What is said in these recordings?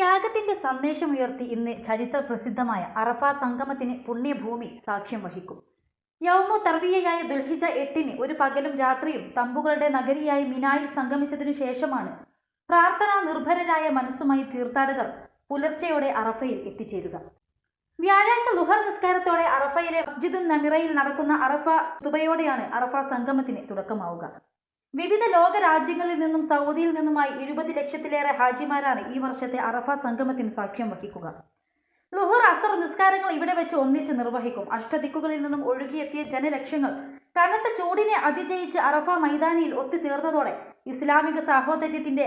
ത്യാഗത്തിന്റെ സന്ദേശമുയർത്തി ഇന്ന് ചരിത്ര പ്രസിദ്ധമായ അറഫ സംഗമത്തിന് പുണ്യഭൂമി സാക്ഷ്യം വഹിക്കും. യൗമു തർവീയയായ ദുൽഹിജ എട്ടിന് ഒരു പകലും രാത്രിയും തമ്പുകളുടെ നഗരിയായ മിനായിൽ സംഗമിച്ചതിനു ശേഷമാണ് പ്രാർത്ഥനാ നിർഭരരായ മനസ്സുമായി തീർത്ഥാടകർ പുലർച്ചെയോടെ അറഫയിൽ എത്തിച്ചേരുക. വ്യാഴാഴ്ച ലുഹർ നിസ്കാരത്തോടെ അറഫയിലെ മസ്ജിദുൻ നമിറയിൽ നടക്കുന്ന അറഫ തുബയോടെയാണ് അറഫ സംഗമത്തിന് തുടക്കമാവുക. വിവിധ ലോക രാജ്യങ്ങളിൽ നിന്നും സൗദിയിൽ നിന്നുമായി ഇരുപത് ലക്ഷത്തിലേറെ ഹാജിമാരാണ് ഈ വർഷത്തെ അറഫ സംഗമത്തിന് സാക്ഷ്യം വഹിക്കുക. ലുഹുർ അസർ നിസ്കാരങ്ങൾ ഇവിടെ വെച്ച് ഒന്നിച്ച് നിർവഹിക്കും. അഷ്ടദിക്കുകളിൽ നിന്നും ഒഴുകിയെത്തിയ ജനലക്ഷങ്ങൾ കനത്ത ചൂടിനെ അതിജയിച്ച് അറഫ മൈതാനിയിൽ ഒത്തുചേർന്നതോടെ ഇസ്ലാമിക സാഹോദര്യത്തിന്റെ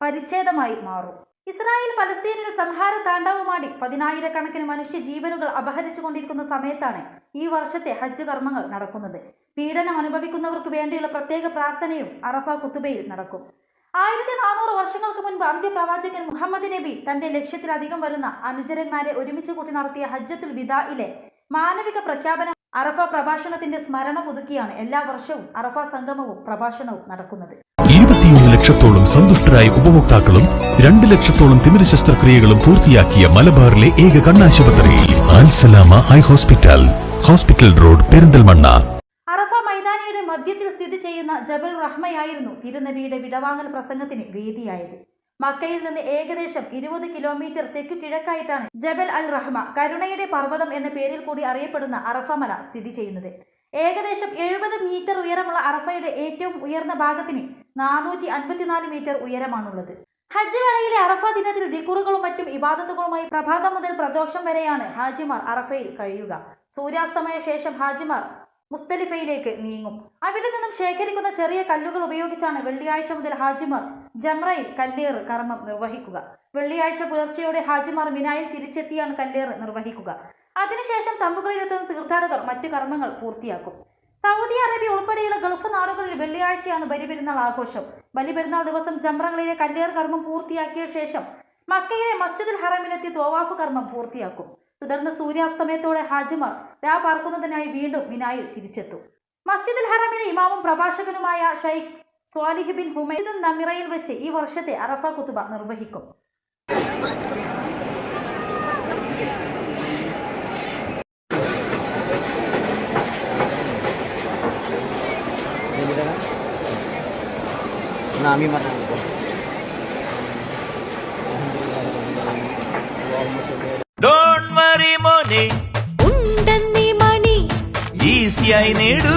പരിച്ഛേദമായി മാറും. ഇസ്രായേൽ പലസ്തീനിൽ സംഹാര താണ്ഡവമാടി പതിനായിരക്കണക്കിന് മനുഷ്യ ജീവനുകൾ അപഹരിച്ചുകൊണ്ടിരിക്കുന്ന സമയത്താണ് ഈ വർഷത്തെ ഹജ്ജ് കർമ്മങ്ങൾ നടക്കുന്നത്. പീഡനം അനുഭവിക്കുന്നവർക്ക് വേണ്ടിയുള്ള പ്രത്യേക പ്രാർത്ഥനയും അറഫ കുത്തുബയിൽ നടക്കും. ആയിരത്തി നാനൂറ് വർഷങ്ങൾക്ക് മുൻപ് അന്ത്യപ്രവാചകൻ മുഹമ്മദ് നബി തന്റെ ലക്ഷ്യത്തിലധികം വരുന്ന അനുചരന്മാരെ ഒരുമിച്ച് കൂട്ടി നടത്തിയ ഹജ്ജത്തുൽ വിദായിലെ മാനവിക പ്രഖ്യാപനം അറഫ പ്രഭാഷണത്തിന്റെ സ്മരണ പുതുക്കിയാണ് എല്ലാ വർഷവും അറഫ സംഗമവും പ്രഭാഷണവും നടക്കുന്നത്. ഇരുപത്തിയൊന്ന് ലക്ഷത്തോളം സന്തുഷ്ടരായ ഉപഭോക്താക്കളും രണ്ട് ലക്ഷത്തോളം തിമിര ശസ്ത്രക്രിയകളും പൂർത്തിയാക്കിയ മലബാറിലെ ഏക കണ്ണാശുപത്രിയിൽ ആൻസലാമ eye hospital hospital road Perinthalmanna. അറഫ മൈതാനിയുടെ മധ്യത്തിൽ സ്ഥിതി ചെയ്യുന്ന ജബൽ റഹ്മയായിരുന്നു തിരുനബിയുടെ വിടവാങ്ങൽ പ്രസംഗത്തിന് വേദിയായത്. മക്കയിൽ നിന്ന് ഏകദേശം ഇരുപത് കിലോമീറ്റർ തെക്കു കിഴക്കായിട്ടാണ് ജബൽ അൽ റഹ്മ കരുണയുടെ പർവതം എന്ന പേരിൽ കൂടി അറിയപ്പെടുന്ന അറഫമല സ്ഥിതി ചെയ്യുന്നത്. ഏകദേശം എഴുപത് മീറ്റർ ഉയരമുള്ള അറഫയുടെ ഏറ്റവും ഉയർന്ന ഭാഗത്തിന് നാനൂറ്റി അൻപത്തിനാല് മീറ്റർ ഉയരമാണുള്ളത്. ഹജ്ജ് വേളയിലെ അറഫ ദിനത്തിൽ ദിക്കുറുകളും മറ്റും ഇബാദത്തുകളുമായി പ്രഭാതം മുതൽ പ്രദോഷം വരെയാണ് ഹാജിമാർ അറഫയിൽ കഴിയുക. സൂര്യാസ്തമയ ശേഷം ഹാജിമാർ മുസ്തലിഫയിലേക്ക് നീങ്ങും. അവിടെ നിന്നും ശേഖരിക്കുന്ന ചെറിയ കല്ലുകൾ ഉപയോഗിച്ചാണ് വെള്ളിയാഴ്ച മുതൽ ഹാജിമാർ ജംറയിൽ കല്ലേറ് കർമ്മം നിർവഹിക്കുക. വെള്ളിയാഴ്ച പുലർച്ചെയോടെ ഹാജിമാർ മിനായിൽ തിരിച്ചെത്തിയാണ് കല്ലേറ് നിർവഹിക്കുക. അതിനുശേഷം തമ്പുകളിലെത്തുന്ന തീർത്ഥാടകർ മറ്റ് കർമ്മങ്ങൾ പൂർത്തിയാക്കും. സൗദി അറേബ്യ ഉൾപ്പെടെയുള്ള ഗൾഫ് നാടുകളിൽ വെള്ളിയാഴ്ചയാണ് ബലിപെരുന്നാൾ ആഘോഷം. ബലിപെരുന്നാൾ ദിവസം ജംറകളിലെ കല്ലേറ് കർമ്മം പൂർത്തിയാക്കിയ ശേഷം മക്കയിലെ മസ്ജിദുൽ ഹറമിലെത്തി തോവാഫ് കർമ്മം പൂർത്തിയാക്കും. തുടർന്ന് സൂര്യാസ്തമയത്തോടെ ഹാജിമാർ രാ പാർക്കുന്നതിനായി വീണ്ടും മിനായിൽ തിരിച്ചെത്തും. മസ്ജിദുൽ ഹറമിലെ ഇമാവും പ്രഭാഷകനുമായ ഷെയ്ഖ് സ്വാലിഹ് ബിൻ നമിറയിൽ വെച്ച് ഈ വർഷത്തെ അറഫ കുത്തുബ നിർവഹിക്കും আমি ഡോണ്ട് വറി മോനെ ഉണ്ടെന്നീ മണി ഈസിയായി നേടൂ